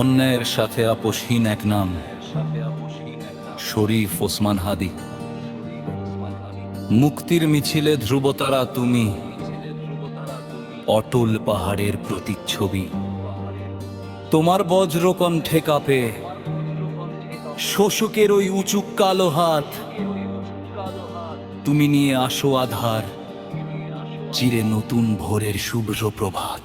অন্যায়ের সাথে আপোষহীন এক নাম, শরীফ ওসমান হাদি। মুক্তির মিছিলে ধ্রুবতারা তুমি, অটল পাহাড়ের প্রতিচ্ছবি। তোমার বজ্রকণ্ঠে কাঁপে, শোষকের ওই উঁচু কালো হাত। তুমি নিয়ে আসো আধার, চিরে নতুন ভোরের শুভ্র প্রভাত।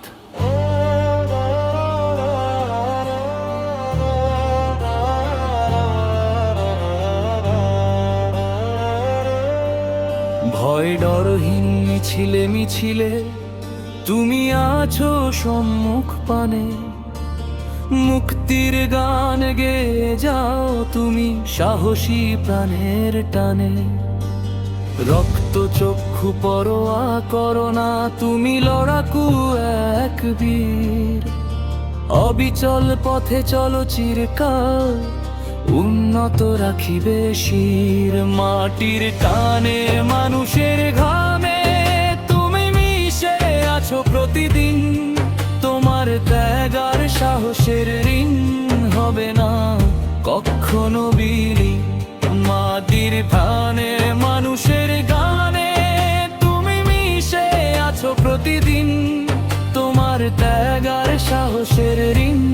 ভয় ডরহীন, মিছিলে মিছিলে। তুমি আছো সম্মুখ পানে। মুক্তির গান গে যাও তুমি সাহসী প্রাণের টানে। রক্ত চক্ষু পরোয়া করো না তুমি লড়াকু এক বীর। অবিচল পথে চলো চিরকাল। উন্নত রাখিবে শির। মাটির টানে মানুষের ঘামে তুমি মিশে আছো প্রতিদিন। তোমার ত্যাগার সাহসের ঋণ হবে না। কখনো বিলি মাটির প্রাণে মানুষের গানে তুমি মিশে আছো প্রতিদিন। তোমার ত্যাগার সাহসের ঋণ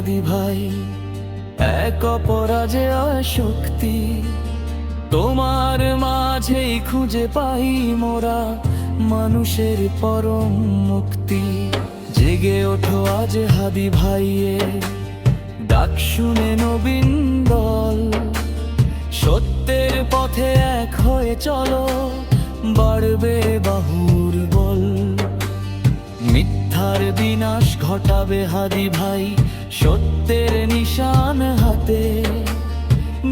হাদি ভাই, এক অপরাজে শক্তি তোমার মাঝেই খুঁজে পাই মোরা মানুষের পরম মুক্তি। জেগে ওঠো আজ হাদি ভাইয়ে, ডাক শুনে নবীন দল। সত্যের পথে এক হয়ে চলো, বাড়বে বাহুর বল। মিথ্যার বিনাশ ঘটাবে হাদি ভাই সত্যের নিশান হাতে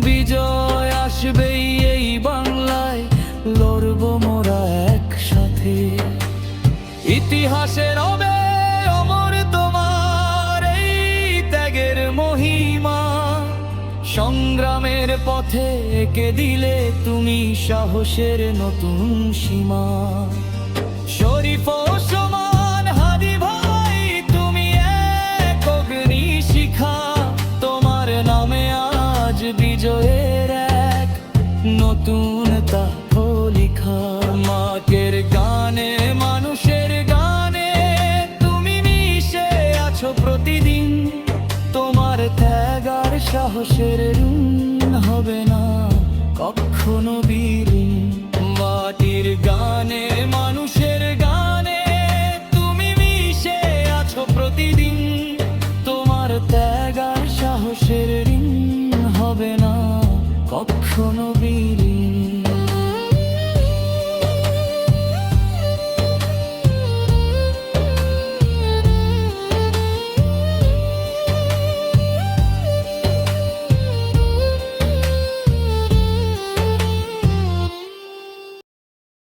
বিজয় আসবেই এই বাংলায়, লড়ব মোরা একসাথে। ইতিহাসের অমর তোমার এই ত্যাগের মহিমা, সংগ্রামের পথে একে দিলে তুমি সাহসের নতুন সীমা। শরীফ নতুন তাপ লিখা মাকের গানে, মানুষের গানে। তুমি মিশে আছো প্রতিদিন, তোমার ত্যাগার সাহসের ঋণ হবে না। কখনো বিলীন মাটির গানে, মানুষের গানে। তুমি মিশে আছো প্রতিদিন, তোমার ত্যাগার সাহসের ঋণ হবে না। কখনো